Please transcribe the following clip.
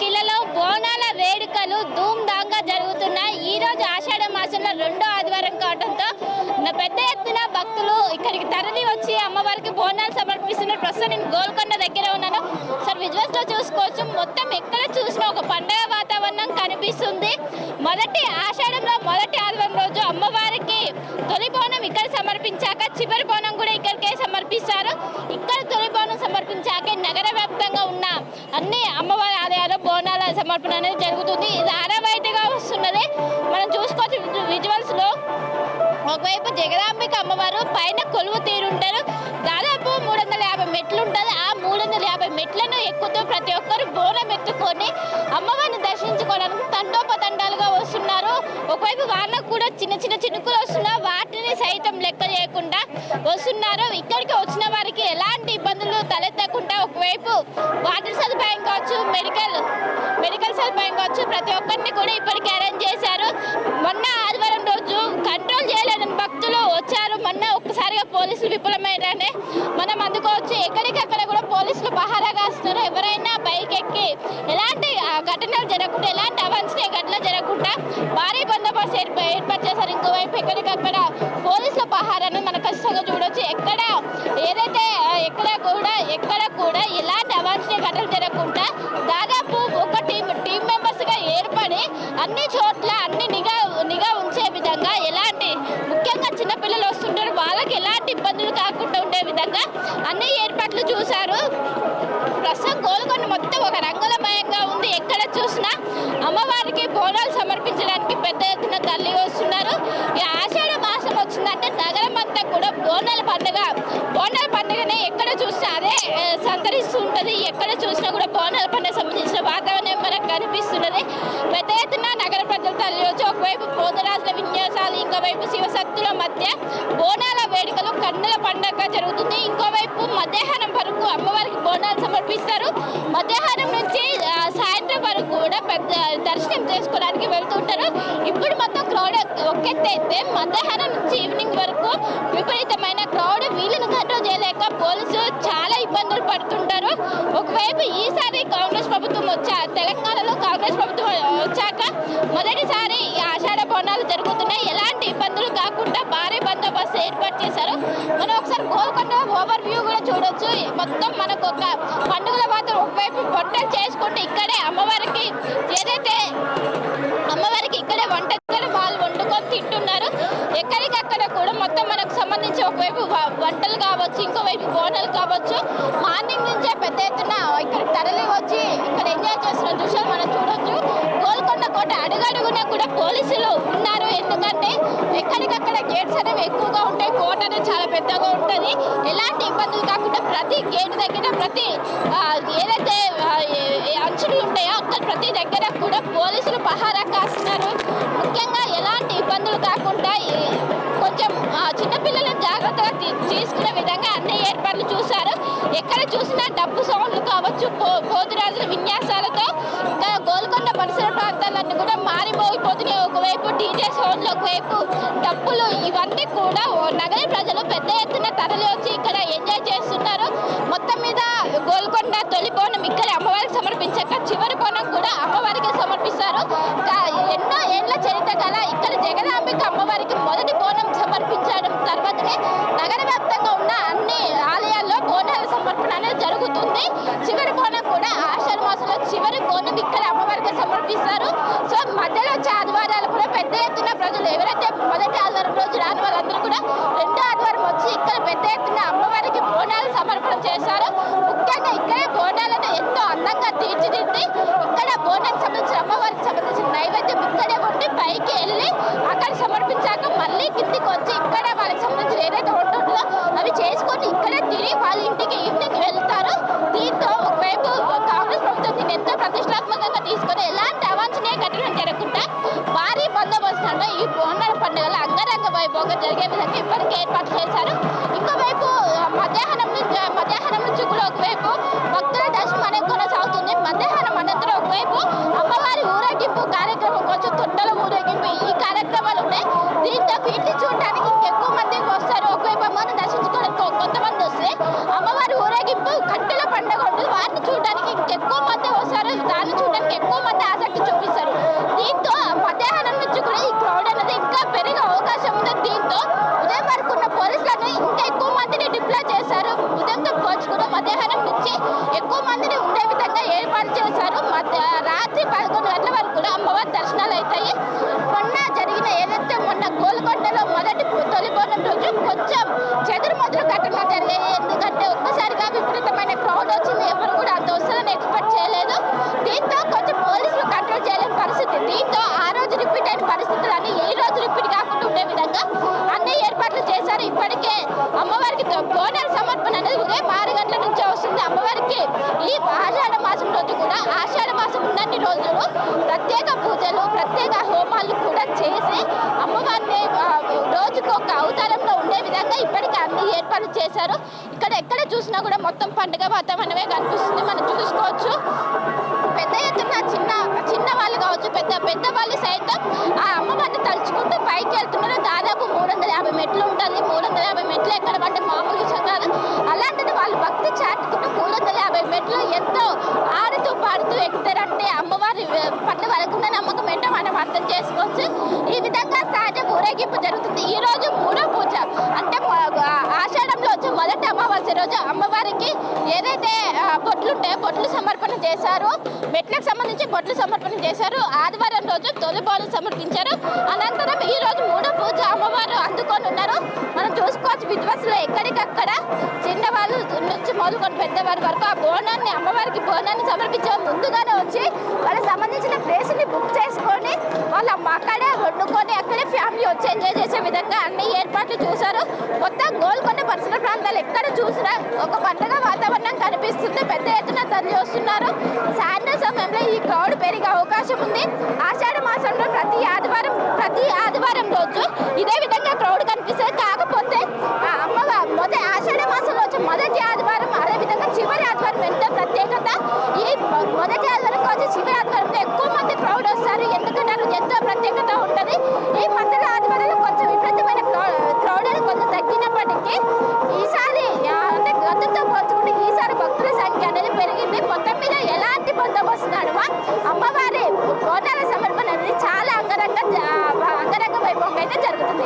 కిలలో బోనాల వేడుకలు ధూమ్ధాంగా జరుగుతున్నాయి. ఈ రోజు ఆషాఢ మాసంలో రెండో ఆదివారం కావడంతో నా పెద్ద ఎత్తున భక్తులు ఇక్కడికి తరలి వచ్చి అమ్మవారికి బోనాలు సమర్పిస్తున్నారు ప్రస్తుతం నేను గోల్కొండ దగ్గర ఉన్నాను. విజువల్స్లో చూసుకోవచ్చు. మొత్తం ఎక్కడ చూసినా ఒక పండగ వాతావరణం కనిపిస్తుంది. మొదటి ఆషాఢంలో మొదటి ఆదివారం రోజు అమ్మవారికి తొలి బోనం ఇక్కడ సమర్పించాక చివరి బోనం కూడా ఇక్కడికే సమర్పిస్తారు. ఇక్కడ తొలి బోనం సమర్పించాక నగర వ్యాప్తంగా ఉన్న అన్ని అమ్మవారి ఆలయాలు బోనాల సమర్పణ అనేది జరుగుతుంది. ఇది ఆనవాయితీగా వస్తున్నది. మనం చూసుకోవచ్చు విజువల్స్లో ఒకవైపు జగదాంబిక అమ్మవారు పైన కొలువు తీరుంటారు. దాదాపు మూడు వందల యాభై మెట్లు ఉంటుంది. ఆ మూడు వందల యాభై మెట్లను ఎక్కుతూ ప్రతి ఒక్కరు బోనం ఎత్తుకొని అమ్మవారిని దర్శించుకోవడానికి తండోపతండాలుగా వస్తున్నారు. ఒకవైపు వాళ్ళకు కూడా చిన్న చిన్న చినుకులు వస్తున్నా వాటిని సైతం లెక్క చేయకుండా వస్తున్నారు. ఇక్కడికి వచ్చిన వారికి ఎలాంటి ఇబ్బందులు తలెత్తకుండా ఒకవైపు వాటర్ సదుపాయం కావచ్చు మెడికల్ మెడికల్ సదుపాయం కావచ్చు ప్రతి ఒక్కరిని కూడా ఇప్పటికి అరేంజ్ చేశారు. మొన్న ఆదివారం రోజు కంట్రోల్ చేయలేని భక్తులు వచ్చారు. మొన్న ఒక్కసారిగా పోలీసులు విఫలమైనారని మనం అందుకోవచ్చు. ఎక్కడికక్కడ పహారాగాస్తున్నారు ఎవరైనా బైక్ ఎక్కి ఎలాంటి ఆ, ఘటనలు జరగకుండా ఎలాంటి అవాంఛనీయ ఘటనలు జరగకుండా భారీ బందోబస్తు ఏర్పాటు చేశారు ఇంకోవైపు ఎక్కడికక్కడ పోలీసుల పహారాన్ని మనం ఖచ్చితంగా చూడొచ్చు. ఎక్కడ ఏదైతే ఎక్కడ కూడా ఉండే విధంగా అన్ని ఏర్పాట్లు చూశారు. ప్రస్తుతం గోల్కొండ మొత్తం ఒక రంగులమయంగా ఉంది. ఎక్కడ చూసినా అమ్మవారికి బోనాలు సమర్పించడానికి పెద్ద ఎత్తున తల్లి వస్తున్నారు. ఈ ఆషాఢ మాసం వచ్చిందంటే నగరం అంతా కూడా బోనాల పండుగ బోనాల పండుగనే ఎక్కడ చూసినా అదే సంతరిస్తూ ఉంటుంది. ఎక్కడ చూసినా కూడా బోనాల పండుగ సంబంధించిన వాతావరణం మనకు కనిపిస్తున్నది. పెద్ద ఎత్తున నగర ప్రజలు తల్లి వచ్చి ఒకవైపు పోతరాజుల విన్యాసాలు ఇంకోవైపు శివశక్తుల మధ్య కన్నుల పండుగ జరుగుతుంది. ఇంకోవైపు మధ్యాహ్నం వరకు అమ్మవారికి బోనాలు సమర్పిస్తారు. మధ్యాహ్నం నుంచి సాయంత్రం వరకు కూడా పెద్ద దర్శనం చేసుకోవడానికి వెళ్తుంటారు ఇప్పుడు మొత్తం క్రౌడ్ ఒకెత్తి అయితే మధ్యాహ్నం నుంచి ఈవినింగ్ వరకు విపరీతమైన క్రౌడ్ వీళ్ళని కంట్రోల్ చేయలేక పోలీసులు చాలా ఇబ్బందులు పడుతుంటారు. ఒకవైపు ఈసారి కాంగ్రెస్ ప్రభుత్వం వచ్చా తెలంగాణలో కాంగ్రెస్ ప్రభుత్వం వచ్చాక మొదటిసారి ఆషాఢ బోనాలు జరుగుతున్నాయి. ఎలాంటి ఇబ్బందులు కాకుండా భారీ బందోబస్తు ఏర్పాటు గోల్కొండ ఓవర్ వ్యూ కూడా చూడొచ్చు. మొత్తం మనకు ఒక పండుగల మాత్రం ఒకవైపు వంటలు చేసుకుంటే ఇక్కడే అమ్మవారికి ఏదైతే అమ్మవారికి ఇక్కడే వంట వాళ్ళు వండుకొని తింటున్నారు. ఎక్కడికక్కడ కూడా మొత్తం మనకు సంబంధించి ఒకవైపు వంటలు కావచ్చు ఇంకోవైపు బోనలు కావచ్చు. మార్నింగ్ నుంచే పెద్ద ఎత్తున ఇక్కడ తరలి వచ్చి ఇక్కడ ఎంజాయ్ చేస్తున్న దృశ్యాలు మనం చూడొచ్చు. గోల్కొండ కోట అడుగడుగునా కూడా పోలీసులు గేట్స్ అనేవి ఎక్కువగా ఉంటాయి. కోట అనేది చాలా పెద్దగా ఉంటుంది. ఎలాంటి ఇబ్బందులు కాకుండా ప్రతి గేట్ దగ్గర ప్రతి ఏదైతే అంచులు ఉంటాయో అక్కడ ప్రతి దగ్గర కూడా పోలీసులు పహారా కాస్తున్నారు. ముఖ్యంగా ఎలాంటి ఇబ్బందులు కాకుండా కొంచెం చిన్నపిల్లలను జాగ్రత్తగా తీసుకునే విధంగా అన్ని ఏర్పాట్లు చూశారు. ఎక్కడ చూసినా డబ్బు సౌండ్లు కావచ్చు పో- పోతురాజుల విన్యాసాలతో ఇంకా గోల్కొండ పరిసర ప్రాంతాలన్నీ కూడా మారిపోయిపోతున్నాయి. ఒకవేళ డీజే సౌండ్లు వైపు డప్పులు ఇవన్నీ కూడా నగర ప్రజలు పెద్ద ఎత్తున తరలి వచ్చి ఇక్కడ ఎంజాయ్ చేస్తున్నారు. మొత్తం మీద గోల్కొండ తొలి బోనం ఇక్కడ అమ్మవారికి సమర్పించాక చివరి బోనం కూడా అమ్మవారికి సమర్పిస్తారు. ఎన్నో ఏళ్ళ చరిత్ర గల ఇక్కడ జగదాంబిక అమ్మవారికి మొదటి బోనం సమర్పించడం తర్వాతనే నగర వ్యాప్తంగా ఉన్న అన్ని ఆలయాల్లో బోనాల సమర్పణ అనేది జరుగుతుంది. చివరి బోనం కూడా ఆషాఢ మాసంలో చివరి బోనం ఇక్కడ అమ్మవారికి సమర్పిస్తారు. సో మధ్యలో వచ్చే పెద్ద ఎత్తున ప్రజలు ఎవరైతే మొదటి ఆదివారం రోజు రాని వాళ్ళందరూ కూడా రెండో ఆదివారం వచ్చి ఇక్కడ పెద్ద ఎత్తున అమ్మవారికి బోనాలు సమర్పణ చేశారు. ముఖ్యంగా ఇక్కడే బోనాలను ఎంతో అందంగా తీర్చిదిద్ది ఇక్కడ బోనానికి సంబంధించిన అమ్మవారికి సంబంధించిన నైవేద్యం ఇక్కడే విధంగా ఏర్పాటు చేశారు. ఇంకోవైపు మధ్యాహ్నం నుంచి మధ్యాహ్నం నుంచి కూడా ఒకవైపు భక్తుల దర్శనం అనేది కొనసాగుతుంది. మధ్యాహ్నం అనంతరం ఒకవైపు అమ్మవారి ఊరేగింపు కార్యక్రమం కొంచెం తొట్టల ఊరేగింపు ఈ కార్యక్రమాలు ఉన్నాయి. దీంతో వీటిని చూడడానికి దర్శనాలు అవుతాయి మొన్న జరిగిన ఏదైతే మొన్న గోల్కొండలో మొదటి తొలి బోనం రోజు కొంచెం చెదురుమదురు మొదలు ఘటనలు జరిగాయి. ఎందుకంటే ఒక్కసారిగా విపరీతమైన క్రౌడ్ వచ్చింది. ఎవరు కూడా అంత వస్తుందని ఎక్స్పెక్ట్ చేయలేదు దీంతో కొంచెం పోలీసులు కంట్రోల్ చేయలేని పరిస్థితి దీంతో ఆ రోజు రిపీట్ అయిన పరిస్థితులన్నీ ఈ రోజు రిపీట్ కాకుండా ఉండే విధంగా అన్ని ఏర్పాట్లు చేశారు ఇప్పటికే అమ్మవారికి తో- బోనాల సమర్పణ అనేది ఉదయం ఆరు గంటల నుంచే ఓకే. ఈ ఆషాఢ మాసం రోజు కూడా ఆషాఢ మాసం ఉన్నన్ని రోజులు ప్రత్యేక పూజలు ప్రత్యేక హోమాలు కూడా చేసి అమ్మవారిని రోజుకు ఒక అవతారంలో ఉండే విధంగా ఇప్పటికీ అన్ని ఏర్పాటు చేశారు. ఇక్కడ ఎక్కడ చూసినా కూడా మొత్తం పండుగ వాతావరణమే కనిపిస్తుంది. మనం చూసుకోవచ్చు. పెద్ద ఎత్తున చిన్న చిన్న వాళ్ళు కావచ్చు పెద్ద పెద్ద వాళ్ళు సైతం ఆ అమ్మవారిని తలుచుకుంటూ పైకి వెళ్తున్నారు. దాదాపు మూడు వందల యాభై మెట్లు ఉంటుంది మూడు వందల యాభై మెట్లు ఎక్కడ అంటే మామూలు విషయం కాదు అలాంటిది వాళ్ళు భక్తి చాటుకుంటూ మూడు వందల యాభై మెట్లు ఎంతో ఆడుతూ పాడుతూ ఎక్కుతారంటే అమ్మవారి పట్ల వాళ్ళకున్న నమ్మకం ఏంటో మనం అర్థం చేసుకోవచ్చు ఈ విధంగా సహజ ఊరేగింపు జరుగుతుంది. ఈ రోజు మూడో పూజ. అంటే ఆషాఢంలో వచ్చే మొదటి అమావాస్య రోజు అమ్మవారికి ఏదైతే బొట్లుంటే బొట్లు సమర్పణ చేశారు మెట్లకు సంబంధించి బొట్లు సమర్పణ చేశారు ఆదివారం రోజు తొలి బోలు సమర్పించారు. అనంతరం ఈ రోజు మూడో పూజ అమ్మవారు అందుకొని ఉన్నారు. మనం చూసుకోవచ్చు విద్వాసులు ఎక్కడికక్కడ మొదలుకొని పెద్దవారి వరకు ఆ బోనాన్ని అమ్మవారికి బోనాన్ని సమర్పించే ముందుగానే వచ్చి వాళ్ళకి సంబంధించిన ప్లేస్ని బుక్ చేసుకొని వాళ్ళు అక్కడే వండుకొని అక్కడే ఫ్యామిలీ వచ్చి ఎంజాయ్ చేసే విధంగా అన్ని ఏర్పాట్లు చూశారు. మొత్తం గోల్కొండ పరిసర ప్రాంతాలు ఎక్కడ చూసినా ఒక పండుగ వాతావరణం కనిపిస్తుంది. పెద్ద ఎత్తున తరలి వస్తున్నారు. సాయంత్రం సమయంలో ఈ క్రౌడ్ పెరిగే అవకాశం ఉంది. ఆషాఢ మాసంలో ప్రతి ఆదివారం ప్రతి ఆదివారం రోజు ఇదే విధంగా క్రౌడ్ కనిపిస్తుంది. కాకపోతే